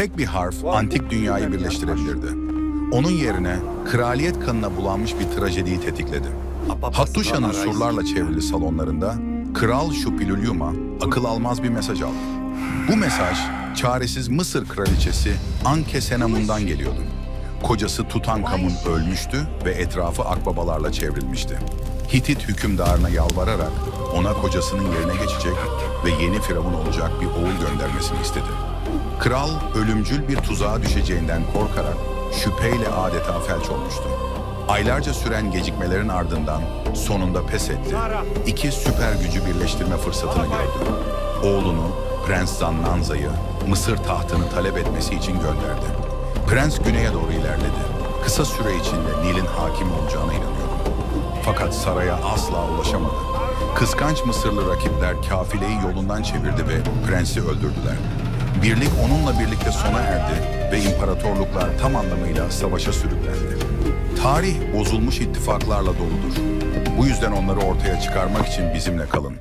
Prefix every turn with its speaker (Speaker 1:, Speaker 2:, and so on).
Speaker 1: Tek bir harf antik dünyayı birleştirebilirdi. Onun yerine kraliyet kanına bulanmış bir trajediyi tetikledi. Hattuşa'nın surlarla çevrili salonlarında Kral Şupiluluğuma akıl almaz bir mesaj aldı. Bu mesaj çaresiz Mısır kraliçesi Ankesenamun'dan geliyordu. Kocası Tutankamun ölmüştü ve etrafı akbabalarla çevrilmişti. Hitit hükümdarına yalvararak ona kocasının yerine geçecek ve yeni firavun olacak bir oğul göndermesini istedi. Kral ölümcül bir tuzağa düşeceğinden korkarak şüpheyle adeta felç olmuştu. Aylarca süren gecikmelerin ardından sonunda pes etti. İki süper gücü birleştirme fırsatını gördü. Oğlunu Prens Zannanza'yı Mısır tahtını talep etmesi için gönderdi. Prens güneye doğru ilerledi. Kısa süre içinde Nil'in hakim olacağına inanıyordu. Fakat saraya asla ulaşamadı. Kıskanç Mısırlı rakipler kafileyi yolundan çevirdi ve prensi öldürdüler. Birlik onunla birlikte sona erdi ve imparatorluklar tam anlamıyla savaşa sürüklendi. Tarih bozulmuş ittifaklarla doludur. Bu yüzden onları ortaya çıkarmak için bizimle kalın.